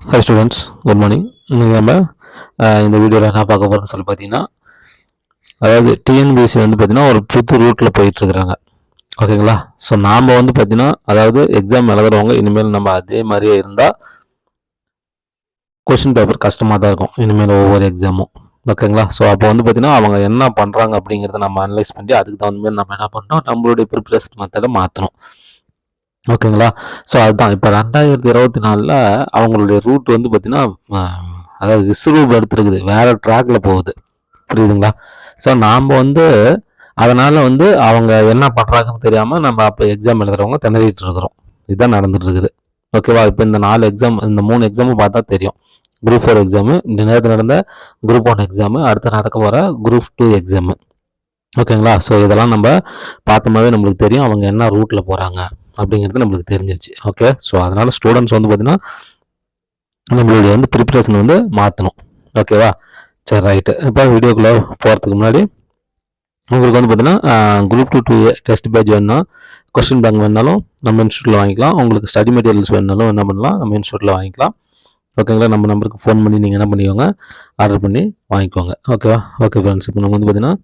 Hi students good morning இன்றைக்கி நம்ம இந்த வீடியோவில் என்ன பார்க்க போகிறோம்னு சொல்லி பார்த்தீங்கன்னா அதாவது டிஎன்பிஎஸ்சி வந்து பார்த்தீங்கன்னா ஒரு புது ரூட்டில் போயிட்டுருக்குறாங்க ஓகேங்களா? ஸோ நாம் வந்து பார்த்திங்கன்னா அதாவது எக்ஸாம் எழுதுறவங்க இனிமேல் நம்ம அதே மாதிரியே இருந்தால் கொஷின் பேப்பர் கஷ்டமாக தான் இருக்கும். இனிமேல் ஒவ்வொரு எக்ஸாமும் ஓகேங்களா? ஸோ அப்போ வந்து பார்த்தீங்கன்னா அவங்க என்ன பண்ணுறாங்க அப்படிங்கிறத நம்ம அனலைஸ் பண்ணி அதுக்கு தகுந்த மாதிரி நம்ம என்ன பண்ணோம் நம்மளுடைய ப்ரிப்பரேஷன் மெத்தடை மாற்றணும் ஓகேங்களா? ஸோ அதுதான். இப்போ ரெண்டாயிரத்தி இருபத்தி நாலில் அவங்களுடைய ரூட் வந்து பார்த்திங்கன்னா அதாவது விஸ்வரூப் எடுத்துருக்குது. வேறு ட்ராக்கில் போகுது. புரியுதுங்களா? ஸோ நாம் வந்து அதனால் வந்து அவங்க என்ன பண்ணுறாங்கன்னு தெரியாமல் நம்ம அப்போ எக்ஸாம் எழுதுறவங்க திணறிட்டு இருக்கிறோம். இதுதான் நடந்துட்டு இருக்குது ஓகேவா? இப்போ இந்த நாலு எக்ஸாம் இந்த மூணு எக்ஸாமும் பார்த்தா தெரியும். குரூப் ஃபோர் எக்ஸாமு நேரத்தில் நடந்த குரூப் ஒன் எக்ஸாமு அடுத்து நடக்க போகிற குரூப் டூ எக்ஸாமு ஓகேங்களா? ஸோ இதெல்லாம் நம்ம பார்த்தோமாவே நம்மளுக்கு தெரியும் அவங்க என்ன ரூட்டில் போகிறாங்க அப்படிங்கிறது நம்மளுக்கு தெரிஞ்சிருச்சு. ஓகே ஸோ அதனால் ஸ்டூடெண்ட்ஸ் வந்து பார்த்தீங்கன்னா நம்மளுடைய வந்து ப்ரிப்பரேஷன் வந்து மாற்றணும் ஓகேவா சரி ரைட்டு இப்போ வீடியோக்குள்ளே போகிறதுக்கு முன்னாடி உங்களுக்கு வந்து பார்த்தீங்கன்னா group two two test page வேணும்னா கொஸ்டின் பேங்க் வேணாலும் நம்ம இன்ஸ்டியூட்டில் வாங்கிக்கலாம். உங்களுக்கு ஸ்டடி மெட்டீரியல்ஸ் வேணாலும் என்ன பண்ணலாம்? நம்ம இன்ஸ்டியூட்டில் வாங்கிக்கலாம். ஓகேங்களா நம்ம நம்பருக்கு ஃபோன் பண்ணி நீங்கள் என்ன பண்ணிக்கோங்க? ஆர்டர் பண்ணி வாங்கிக்கோங்க. ஓகேவா ஓகே ஃப்ரெண்ட்ஸ் இப்போ நம்ம வந்து பார்த்தீங்கன்னா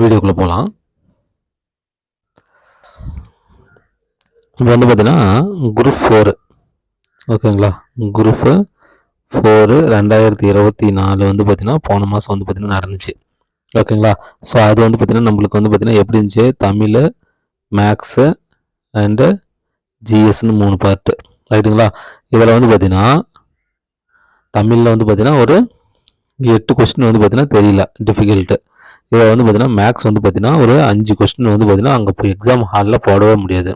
வீடியோக்குள்ளே போகலாம் இப்போ வந்து பார்த்தீங்கன்னா குரூப் ஃபோரு ஓகேங்களா? குரூப் ஃபோரு ரெண்டாயிரத்தி இருபத்தி நாலு வந்து பார்த்தீங்கன்னா போன மாதம் வந்து பார்த்தீங்கன்னா நடந்துச்சு. ஓகேங்களா? ஸோ அது வந்து பார்த்தீங்கன்னா நம்மளுக்கு வந்து பார்த்தீங்கன்னா எப்படி இருந்துச்சு? தமிழ் மேக்ஸு அண்டு ஜிஎஸ்னு மூணு பார்ட்டு ரைட்டுங்களா இதில் வந்து பார்த்தீங்கன்னா தமிழில் வந்து பார்த்தீங்கன்னா ஒரு எட்டு கொஸ்டின் வந்து பார்த்தீங்கன்னா தெரியல. டிஃபிகல்ட்டு இதில் வந்து பார்த்தீங்கன்னா மேக்ஸ் வந்து பார்த்தீங்கன்னா ஒரு அஞ்சு கொஸ்டின் வந்து பார்த்தீங்கன்னா அங்கே போய் எக்ஸாம் ஹாலில் போடவே முடியாது.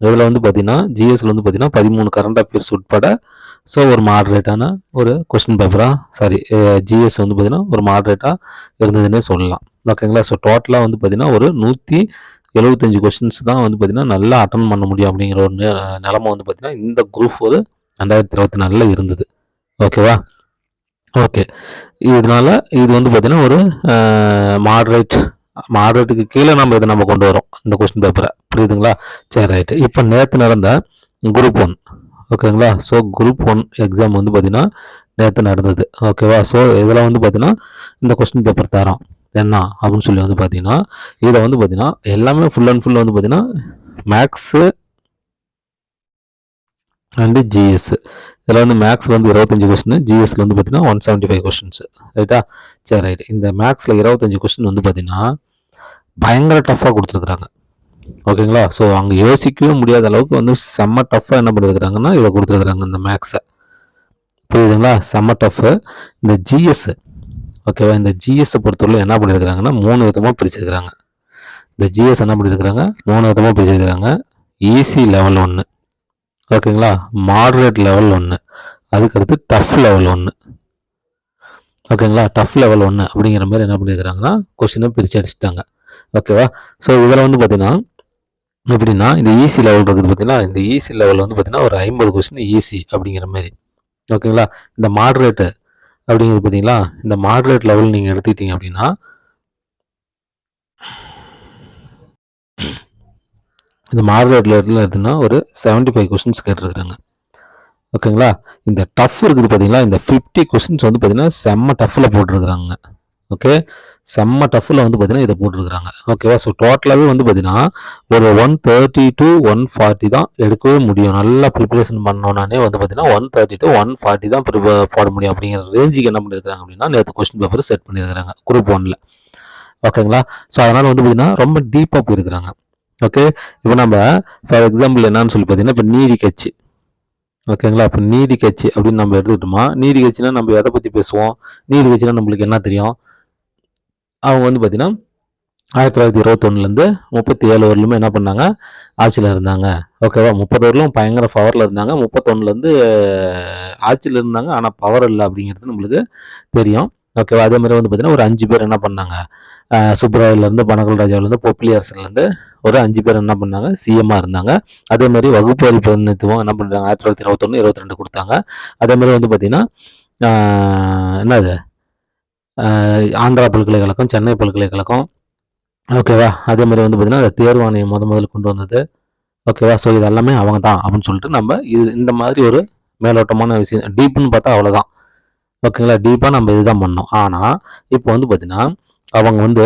இதில் வந்து பார்த்தீங்கன்னா ஜிஎஸ்ல வந்து பார்த்தீங்கன்னா பதிமூணு கரண்ட் அஃபேர்ஸ் உட்பட ஸோ ஒரு மாடரேட்டான ஒரு கொஸ்டின் பேப்பராக சாரி ஜிஎஸ் வந்து பார்த்தீங்கன்னா ஒரு மாடரேட்டாக இருந்ததுன்னே சொல்லலாம். ஓகேங்களா ஸோ டோட்டலாக வந்து பார்த்தீங்கன்னா ஒரு நூற்றி எழுபத்தஞ்சு கொஸ்டின்ஸ் தான் வந்து பார்த்தீங்கன்னா நல்லா அட்டன் பண்ண முடியும் அப்படிங்கிற ஒரு நிலமை வந்து பார்த்தீங்கன்னா இந்த குரூப் ஒரு ரெண்டாயிரத்தி இருபத்தி நாலில் இருந்தது. ஓகேவா ஓகே இதனால் இது வந்து பார்த்திங்கன்னா ஒரு மாடரேட் மாடரேட்டுக்கு கீழே நம்ம இதை நம்ம கொண்டு வரோம். இந்த கொஸ்டின் பேப்பரை புரியுதுங்களா? சரி ரைட்டு இப்போ நேற்று நடந்த குரூப் ஒன் ஓகேங்களா ஸோ குரூப் ஒன் எக்ஸாம் வந்து பார்த்தீங்கன்னா நேற்று நடந்தது. ஓகேவா ஸோ இதில் வந்து பார்த்தீங்கன்னா இந்த கொஸ்டின் பேப்பர் தரோம் என்ன? அப்படின்னு சொல்லி வந்து பார்த்தீங்கன்னா இதை வந்து பார்த்திங்கன்னா எல்லாமே ஃபுல் அண்ட் ஃபுல் வந்து பார்த்தீங்கன்னா மேக்ஸு அண்டு ஜிஎஸ் இதில் வந்து மேக்ஸில் வந்து இருபத்தஞ்சு கொஸ்டின் ஜிஎஸ்ல வந்து பார்த்தீங்கன்னா ஒன் செவன்ட்டி ஃபைவ் கொஸ்டின்ஸ் ரைட்டா சரி ரைட் இந்த மேக்ஸில் இருபத்தஞ்சு கொஸ்டின் வந்து பார்த்தீங்கன்னா பயங்கர டஃப்பாக கொடுத்துருக்குறாங்க. ஓகேங்களா ஸோ அங்கே யோசிக்கவே முடியாத அளவுக்கு வந்து செம்ம டஃப்பாக என்ன பண்ணியிருக்கிறாங்கன்னா இதை கொடுத்துருக்குறாங்க இந்த மேக்ஸை புரியுதுங்களா? செம்ம டஃப்பு இந்த ஜிஎஸ் ஓகேவா இந்த ஜிஎஸ்ஸை பொறுத்தவரை என்ன பண்ணியிருக்கிறாங்கன்னா மூணு விதமாக பிரிச்சிருக்கிறாங்க. இந்த ஜிஎஸ் என்ன பண்ணியிருக்கிறாங்க மூணு விதமாக பிரிச்சிருக்கிறாங்க. ஈஸி லெவல் ஒன்று ஓகேங்களா? மாடரேட் லெவல் ஒன்று அதுக்கடுத்து டஃப் லெவல் ஒன்று ஓகேங்களா? டஃப் லெவல் ஒன்று அப்படிங்கிற மாதிரி என்ன பண்ணியிருக்கிறாங்கன்னா கொஸ்டினை பிரித்து அடிச்சிட்டாங்க. ஓகேவா? ஸோ இதில் வந்து பார்த்தீங்கன்னா எப்படின்னா இந்த ஈஸி லெவல் இருக்குது பார்த்தீங்கன்னா இந்த ஈஸி லெவல் வந்து பார்த்தீங்கன்னா ஒரு ஐம்பது கொஸ்டின் ஈஸி அப்படிங்கிற மாதிரி. ஓகேங்களா? இந்த மாடரேட்டு அப்படிங்கிறது பார்த்தீங்களா? இந்த மாடரேட் லெவல் நீங்கள் எடுத்துக்கிட்டீங்க அப்படின்னா இந்த மாடரேட் லெவலில் எடுத்துன்னா ஒரு 75 ஃபைவ் கொஸ்டின்ஸ் கேட்டிருக்கிறாங்க. ஓகேங்களா? இந்த டஃப் இருக்குது பார்த்தீங்களா இந்த ஃபிஃப்டி கொஸ்டின்ஸ் வந்து பார்த்தீங்கன்னா செம்ம டஃப்பில் போட்டிருக்கிறாங்க. ஓகே? செம்ம டஃப்பில் வந்து பார்த்தீங்கன்னா இதை போட்டிருக்கிறாங்க. ஓகேவா? ஸோ டோட்டலாகவே வந்து பார்த்தீங்கன்னா ஒரு one thirty to one forty தான் எடுக்கவே முடியும். நல்லா ப்ரிப்பரேஷன் பண்ணோன்னே வந்து பார்த்தீங்கன்னா one thirty to one forty தான் prepare போட முடியும். அப்படிங்கிற ரேஞ்சுக்கு என்ன பண்ணியிருக்கிறாங்க அப்படின்னா நேற்று கொஸ்டின் பேப்பர் செட் பண்ணியிருக்கிறாங்க குரூப் ஒன்ல ஓகேங்களா? ஸோ அதனால் வந்து பார்த்தீங்கன்னா ரொம்ப டீப்பாக போயிருக்கிறாங்க. ஓகே இப்போ நம்ம ஃபார் எக்ஸாம்பிள் என்னன்னு சொல்லி பார்த்தீங்கன்னா இப்போ நீதி கட்சி. ஓகேங்களா இப்போ நீதி கட்சி அப்படின்னு நம்ம எடுத்துக்கிட்டோமா? நீதி கட்சினா நம்ம எதை பற்றி பேசுவோம்? நீதி கட்சினா நம்மளுக்கு என்ன தெரியும்? அவங்க வந்து பார்த்தீங்கன்னா ஆயிரத்தி தொள்ளாயிரத்தி இருபத்தொன்னுலேருந்து முப்பத்தி ஏழு வரலுமே என்ன பண்ணாங்க? ஆட்சியில் இருந்தாங்க. ஓகேவா முப்பது வரலும் பயங்கர பவரில் இருந்தாங்க. முப்பத்தொன்னுலேருந்து ஆட்சியில் இருந்தாங்க. ஆனால் பவர் இல்லை அப்படிங்கிறது நம்மளுக்கு தெரியும். ஓகேவா அதே மாதிரி வந்து பார்த்தீங்கன்னா ஒரு அஞ்சு பேர் என்ன பண்ணாங்க? அஹ் பனகல் ராஜாவிலேருந்து பொப்பிலியரசுலேருந்து ஒரு அஞ்சு பேர் என்ன பண்ணாங்க? சிஎம்மாக இருந்தாங்க. அதே மாதிரி வகுப்பறி பிரதிநிதித்துவம் என்ன பண்ணுறாங்க ஆயிரத்தி தொள்ளாயிரத்தி இருபத்தொன்று இருபத்தி ரெண்டு கொடுத்தாங்க. அதே மாதிரி வந்து பார்த்திங்கன்னா என்னது? ஆந்திரா பல்கலைக்கழகம் சென்னை பல்கலைக்கழகம். ஓகேவா? அதே மாதிரி வந்து பார்த்தீங்கன்னா அந்த தேர்வாணையம் முத முதல்ல கொண்டு வந்தது. ஓகேவா? ஸோ இது எல்லாமே அவங்க தான் அப்படின்னு சொல்லிட்டு நம்ம இது இந்த மாதிரி ஒரு மேலோட்டமான விஷயம் டீப்புன்னு பார்த்தா அவ்வளோதான் ஓகேங்களா? டீப்பாக நம்ம இதுதான் பண்ணோம். ஆனால் இப்போ வந்து பார்த்திங்கன்னா அவங்க வந்து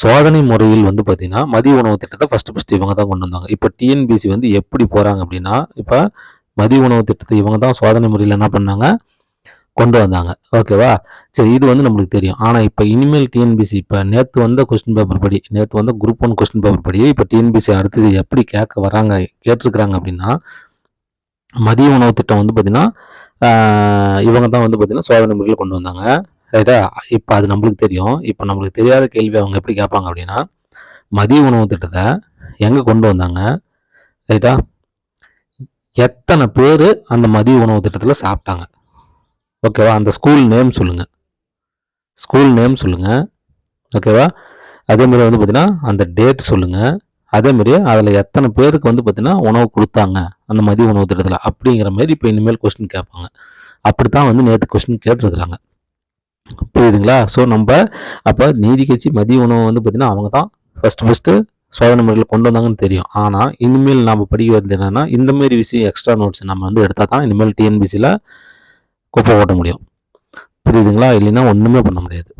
சோதனை முறையில் வந்து பார்த்திங்கன்னா மதிய உணவு திட்டத்தை ஃபஸ்ட்டு ஃபஸ்ட்டு இவங்க தான் கொண்டு வந்தாங்க. இப்போ டிஎன்பிசி வந்து எப்படி போகிறாங்க அப்படின்னா இப்போ மதிய உணவு திட்டத்தை இவங்க தான் சோதனை முறையில் என்ன பண்ணாங்க? கொண்டு வந்தாங்க. ஓகேவா சரி இது வந்து நம்மளுக்கு தெரியும். ஆனால் இப்போ இனிமேல் டிஎன்பிசி இப்போ நேற்று வந்த கொஸ்டின் பேப்பர் படி நேற்று வந்த குரூப் ஒன் கொஸ்டின் பேப்பர் படி இப்போ டிஎன்பிசி அடுத்தது எப்படி கேட்க வராங்க கேட்டிருக்கிறாங்க அப்படின்னா மதிய உணவு திட்டம் வந்து பார்த்திங்கன்னா இவங்க தான் வந்து பார்த்திங்கன்னா சோதனை முறையில் கொண்டு வந்தாங்க. ரைட்டா இப்போ அது நம்மளுக்கு தெரியும். இப்போ நம்மளுக்கு தெரியாத கேள்வி அவங்க எப்படி கேட்பாங்க அப்படின்னா மதிய உணவு திட்டத்தை எங்கே கொண்டு வந்தாங்க? ரைட்டா எத்தனை பேர் அந்த மதிய உணவு திட்டத்தில் சாப்பிட்டாங்க? ஓகேவா? அந்த ஸ்கூல் நேம் சொல்லுங்கள் ஸ்கூல் நேம் சொல்லுங்கள் ஓகேவா? அதேமாதிரி வந்து பார்த்தீங்கன்னா அந்த டேட் சொல்லுங்கள் அதேமாரி அதில் எத்தனை பேருக்கு வந்து பார்த்தீங்கன்னா உணவு கொடுத்தாங்க அந்த மதிய உணவு திட்டத்தில்? அப்படிங்கிற மாதிரி இப்போ இனிமேல் கொஸ்டின் கேட்பாங்க. அப்படி தான் வந்து நேற்று கொஸ்டின் கேட்டுருக்குறாங்க. புரியுதுங்களா? ஸோ நம்ம அப்போ நீதி கட்சி மதிய உணவு வந்து பார்த்திங்கன்னா அவங்க தான் ஃபஸ்ட்டு ஃபஸ்ட்டு சோதனை முறையில் கொண்டு வந்தாங்கன்னு தெரியும். ஆனால் இனிமேல் நம்ம படிக்க வந்து என்னென்னா இந்தமாரி விஷயம் எக்ஸ்ட்ரா நோட்ஸ் நம்ம வந்து எடுத்தால் தான் இனிமேல் டிஎன்பிசியில் குப்பை ஓட்ட முடியும். புரியுதுங்களா? இல்லைன்னா ஒன்றுமே பண்ண முடியாது.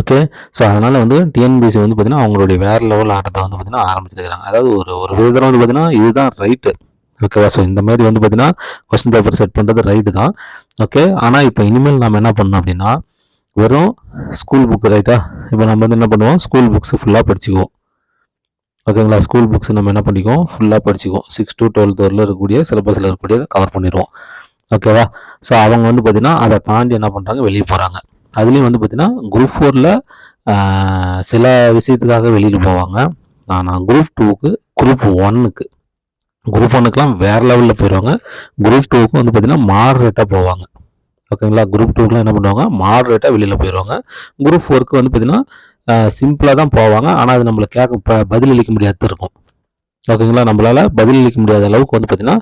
ஓகே ஸோ அதனால் வந்து டிஎன்பிசி வந்து பார்த்திங்கன்னா அவங்களுடைய வேறு லெவல் ஆட்டத்தை வந்து பார்த்திங்கன்னா ஆரம்பிச்சிருக்கிறாங்க. அதாவது ஒரு ஒரு விதத்தில் வந்து பார்த்திங்கன்னா இதுதான் ரைட்டு ஓகேவா ஸோ இந்த மாதிரி வந்து பார்த்தீங்கன்னா கொஸ்டின் பேப்பர் செட் பண்ணுறது ரைட்டு தான். ஓகே ஆனால் இப்போ இனிமேல் நம்ம என்ன பண்ணோம் அப்படின்னா வெறும் ஸ்கூல் புக் ரைட்டா இப்போ நம்ம வந்து என்ன பண்ணுவோம்? ஸ்கூல் புக்ஸ் ஃபுல்லாக படிச்சுக்குவோம். ஓகேங்களா ஸ்கூல் புக்ஸ் நம்ம என்ன பண்ணிக்குவோம்? ஃபுல்லாக படிச்சுக்குவோம். சிக்ஸ் டு டுவெல்த் வரல இருக்கக்கூடிய சிலபஸில் இருக்கக்கூடியதை கவர் பண்ணிடுவோம். ஓகேவா ஸோ அவங்க வந்து பார்த்திங்கன்னா அதை தாண்டி என்ன பண்ணுறாங்க வெளியே போகிறாங்க அதுலேயும் வந்து பார்த்திங்கன்னா குரூப் ஃபோரில் சில விஷயத்துக்காக வெளியில் போவாங்க. ஆனால் குரூப் டூவுக்கு குரூப் ஒன்னுக்கு குரூப் ஒன்றுக்கெலாம் வேறு லெவலில் போயிடுவாங்க குரூப் டூவுக்கு வந்து பார்த்திங்கன்னா மாடரேட்டாக போவாங்க. ஓகேங்களா குரூப் டூக்குலாம் என்ன பண்ணுவாங்க? மாடரேட்டாக வெளியில் போயிடுவாங்க குரூப் ஃபோருக்கு வந்து பார்த்திங்கன்னா சிம்பிளாக தான் போவாங்க. ஆனால் அது நம்மளை கேட்க பதிலளிக்க முடியாது இருக்கும். ஓகேங்களா நம்மளால் பதிலளிக்க முடியாத அளவுக்கு வந்து பார்த்திங்கன்னா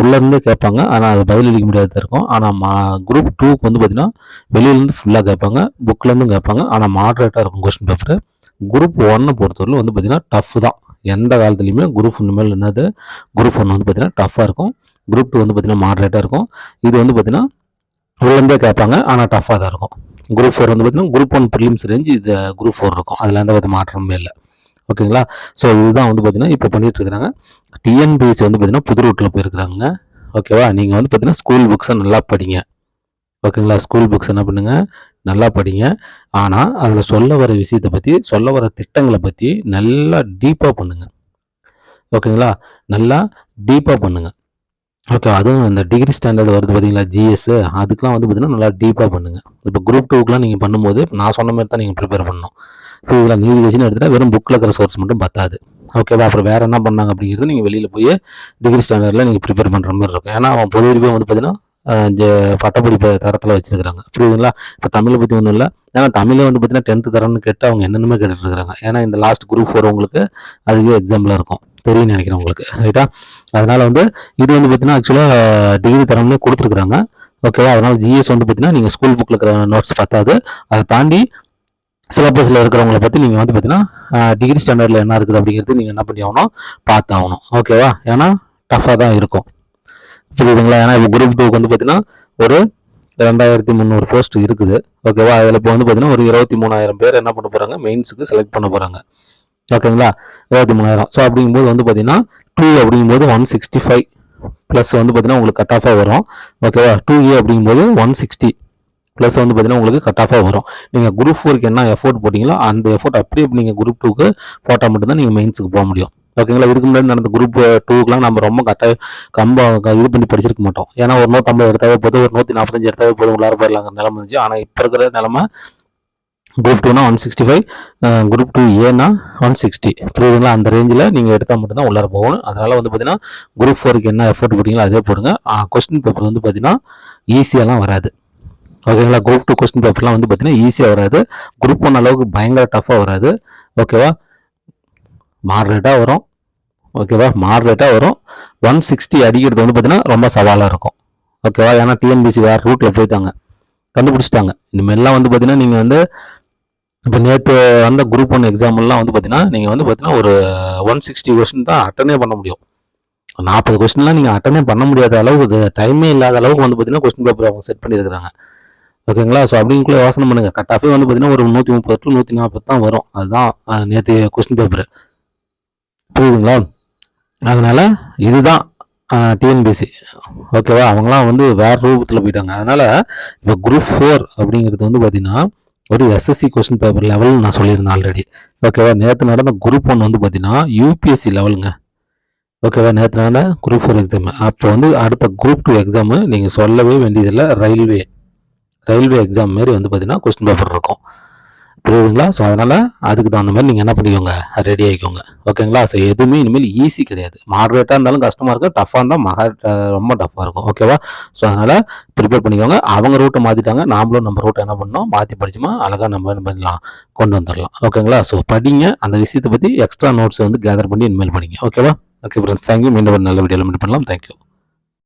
உள்ளேருந்தே கேட்பாங்க. ஆனால் அது பதிலளிக்க முடியாத இருக்கும். ஆனால் மா குரூப் டூக்கு வந்து பார்த்திங்கன்னா வெளியிலேருந்து ஃபுல்லாக கேட்பாங்க. புக்லேருந்தும் கேட்பாங்க. ஆனால் மாட்ரேட்டாக இருக்கும் கொஸ்டின் பேப்பர் குரூப் ஒன்னை பொறுத்தவரையில் வந்து பார்த்திங்கன்னா டஃப் தான். எந்த காலத்துலையுமே குரூப் ஒன்று மேலே என்னது குரூப் ஒன் வந்து பார்த்திங்கன்னா டஃப்பாக இருக்கும். குரூப் டூ வந்து பார்த்திங்கன்னா மாட்ரேட்டாக இருக்கும். இது வந்து பார்த்திங்கன்னா உள்ளேருந்தே கேட்பாங்க ஆனால் டஃப்பாக தான் இருக்கும். குரூப் ஃபோர் வந்து பார்த்திங்கன்னா குரூப் ஒன் ப்ரிலிம்ஸ் ரேஞ்சு இது குரூப் ஃபோர் இருக்கும். அதில் எந்த பார்த்து மாற்றமே இல்லை. ஓகேங்களா? ஸோ இதுதான் வந்து பார்த்தீங்கன்னா இப்போ பண்ணிகிட்டு இருக்கிறாங்க. டிஎன்பிஎஸ்சி வந்து பார்த்தீங்கன்னா புது ரூட்டில் போயிருக்கிறாங்க ஓகேவா? நீங்கள் வந்து பார்த்தீங்கன்னா ஸ்கூல் புக்ஸை நல்லா படிங்க. ஓகேங்களா? ஸ்கூல் புக்ஸ் என்ன பண்ணுங்கள் நல்லா படிங்க. ஆனால் அதில் சொல்ல வர விஷயத்தை பற்றி சொல்ல வர திட்டங்களை பற்றி நல்லா டீப்பாக பண்ணுங்கள் ஓகேங்களா? நல்லா டீப்பாக பண்ணுங்கள் ஓகே அதுவும் இந்த டிகிரி ஸ்டாண்டர்ட் வருது பார்த்தீங்களா ஜிஎஸ் அதுக்கெலாம் வந்து பார்த்திங்கன்னா நல்லா டீப்பாக பண்ணுங்கள் இப்போ குரூப் டூக்கெலாம் நீங்கள் பண்ணும்போது நான் சொன்ன மாதிரி தான் நீங்கள் ப்ரிப்பேர் பண்ணணும். இப்போ இதில் நீதி கட்சின்னு எடுத்துகிட்டா வெறும் புக்கில் இருக்கிற சோர்ஸ் மட்டும் பத்தாது. ஓகேவா அப்புறம் வேறு என்ன பண்ணாங்க அப்படிங்கிறது நீங்கள் வெளியில் போய் டிகிரி ஸ்டாண்டர்டில் நீங்கள் ப்ரிப்பேர் பண்ணுற மாதிரி இருக்கும். ஏன்னா அவன் பொது அறிவே வந்து பார்த்தீங்கன்னா பட்டப்படிப்பு தரத்தில் வச்சுருக்கிறாங்க. புரியுதுங்களா? இப்போ தமிழை பற்றி ஒன்றும் இல்லை. ஏன்னா தமிழை வந்து பார்த்தீங்கன்னா டென்த்து தரம்னு கேட்டு அவங்க என்னென்னமே இருக்கிறாங்க ஏன்னா இந்த லாஸ்ட் குரூப் ஃபோர் உங்களுக்கு அதுவே எக்ஸாம்பிளாக இருக்கும். தெரியும் நினைக்கிறேன் உங்களுக்கு. ரைட்டா அதனால் வந்து இது வந்து பார்த்தீங்கன்னா ஆக்சுவலாக டிகிரி தரம்னே கொடுத்துருக்குறாங்க. ஓகேவா அதனால் ஜிஎஸ் வந்து பார்த்தீங்கன்னா நீங்கள் ஸ்கூல் புக்கில் இருக்கிற நோட்ஸ் பத்தாது. அதை தாண்டி சிலபஸில் இருக்கிறவங்கள பற்றி நீங்கள் வந்து பார்த்தீங்கன்னா டிகிரி ஸ்டாண்டர்டில் என்ன இருக்குது அப்படிங்கிறது நீங்கள் என்ன பண்ணி ஆகணும்? பார்த்து ஆகணும் ஓகேவா ஏன்னா டஃப்பாக தான் இருக்கும். புரியுதுங்களா? ஏன்னா இப்போ குரூப் டூக்கு வந்து பார்த்தீங்கன்னா ஒரு ரெண்டாயிரத்தி முந்நூறு போஸ்ட் இருக்குது. ஓகேவா அதில் இப்போ வந்து பார்த்தீங்கன்னா ஒரு இருபத்தி மூணாயிரம் பேர் என்ன பண்ண போகிறாங்க மெயின்ஸுக்கு செலக்ட் பண்ண போகிறாங்க ஓகேங்களா இருபத்தி மூணாயிரம். ஸோ அப்படிங்கும்போது வந்து பார்த்தீங்கன்னா டூ அப்படிங்கும்போது ஒன் சிக்ஸ்டி ஃபைவ் ப்ளஸ் வந்து பார்த்தீங்கன்னா உங்களுக்கு கட் ஆஃபாக வரும். ஓகேவா டூ ஏ அப்படிங்கும்போது ஒன் சிக்ஸ்டி ப்ளஸ் வந்து பார்த்தீங்கன்னா உங்களுக்கு கட் ஆஃபாக வரும். நீங்கள் குரூப் ஃபோருக்கு என்ன எஃபோர்ட் போட்டிங்களோ அந்த எஃபோர்ட் அப்படியே நீங்கள் குரூப் டூக்கு போட்டால் மட்டும்தான் நீங்கள் மெயின்ஸுக்கு போக முடியும். ஓகேங்களா இதுக்கு முன்னாடி நடந்த குரூப் டூக்கெலாம் நம்ம ரொம்ப கட்டாய கம்ப இது பண்ணி படிச்சிருக்க மாட்டோம். ஏன்னா ஒரு நூற்றம்பது எடுத்தாவே போதும் ஒரு நூற்றி நாற்பத்தஞ்சு எடுத்தாவே போதும் உள்ளார போயிடலாங்கிற நிலம இருந்துச்சு. ஆனால் இப்போ இருக்கிற நிலமை குரூப் டூனா one sixty five group two ஏனா ஒன் சிக்ஸ்டி புரியுதுங்களா? அந்த ரேஞ்சில் நீங்கள் எடுத்தால் மட்டும்தான் உள்ளார போகணும். அதனால் வந்து பார்த்தீங்கன்னா குரூப் ஃபோருக்கு என்ன எஃபோர்ட் போட்டிங்களோ அதே போடுங்க. கொஸ்டின் பேப்பர் வந்து பார்த்தீங்கன்னா ஈஸியாலாம் வராது. ஓகேங்களா குரூப் டூ கொஸ்டின் பேப்பர்லாம் வந்து பார்த்தீங்கன்னா ஈஸியாக வராது. குரூப் ஒன் அளவுக்கு பயங்கர டஃப்பாக வராது. ஓகேவா மாடரேட்டாக வரும். ஓகேவா? மாடரேட்டாக வரும். ஒன் சிக்ஸ்டி அடிக்கிறது வந்து பார்த்தீங்கன்னா ரொம்ப சவாலாக இருக்கும். ஓகேவா? ஏன்னா டிஎன்பிசி வேறு ரூட்டில் போயிட்டாங்க. கண்டுபிடிச்சிட்டாங்க. இனிமேல்லாம் வந்து பார்த்தீங்கன்னா நீங்கள் வந்து இப்போ நேற்று வந்த குரூப் ஒன் எக்ஸாம்பிள்லாம் வந்து பார்த்தீங்கன்னா நீங்கள் வந்து பார்த்தீங்கன்னா ஒரு ஒன் சிக்ஸ்டி கொஸ்டின் தான் அட்டனே பண்ண முடியும். நாற்பது கொஸ்டின்லாம் நீங்கள் அட்டனே பண்ண முடியாத அளவுக்கு டைமே இல்லாத அளவுக்கு வந்து பார்த்தீங்கன்னா கொஸ்டின் பேப்பர் அவங்க செட் பண்ணியிருக்கிறாங்க ஓகேங்களா? ஸோ அப்படிங்குள்ள யோசனை பண்ணுங்கள் கட் ஆஃபே வந்து பார்த்தீங்கன்னா ஒரு நூற்றி முப்பது டு நூற்றி நாற்பது தான் வரும். அதுதான் நேற்று கொஸ்டின் பேப்பர் புரியுதுங்களா? அதனால் இதுதான் டிஎன்பிசி ஓகேவா அவங்களாம் வந்து வேறு ரூபத்தில் போயிட்டாங்க. அதனால் இப்போ குரூப் ஃபோர் அப்படிங்கிறது வந்து பார்த்திங்கன்னா ஒரு எஸ்எஸ்சி கொஸ்டின் பேப்பர் லெவல் நான் சொல்லியிருந்தேன் ஆல்ரெடி ஓகேவா நேற்று நடந்த குரூப் ஒன் வந்து பார்த்தீங்கன்னா யூபிஎஸ்சி லெவலுங்க ஓகேவா நேற்று நடந்த குரூப் ஃபோர் எக்ஸாம் அப்போ வந்து அடுத்த குரூப் டூ எக்ஸாமு நீங்கள் சொல்லவே வேண்டியதில்லை ரயில்வே ரயில்வே எக்ஸாம் மாரி வந்து பார்த்திங்கன்னா கொஸ்டின் பேப்பர் இருக்கும். புரியுதுங்களா? ஸோ அதனால் அதுக்கு தகுந்த மாதிரி நீங்கள் என்ன பண்ணிக்கோங்க ரெடி ஆகிக்கோங்க ஓகேங்களா ஸோ எதுவுமே இனிமேல் ஈஸி கிடையாது. மாடரேட்டாக இருந்தாலும் கஷ்டமாக இருக்கும் டஃப்பாக இருந்தால் மகா ரொம்ப டஃப்பாக இருக்கும். ஓகேவா ஸோ அதனால் ப்ரிப்பேர் பண்ணிக்கோங்க. அவங்க ரூட்டை மாற்றிட்டாங்க நாமளும் நம்ம ரூட்டை என்ன பண்ணோம் மாற்றி படிச்சோமா அழகாக நம்ம என்ன பண்ணலாம் கொண்டு வந்துடலாம். ஓகேங்களா ஸோ படிங்க. அந்த விஷயத்தை பற்றி எக்ஸ்ட்ரா நோட்ஸை வந்து கேதர் பண்ணி இனிமேல் படிங்க. ஓகேவா ஓகே ஃப்ரெண்ட்ஸ் தேங்க்யூ மீண்டும் ஒரு நல்ல வீடியோவில் மீட் பண்ணலாம். தேங்க்யூ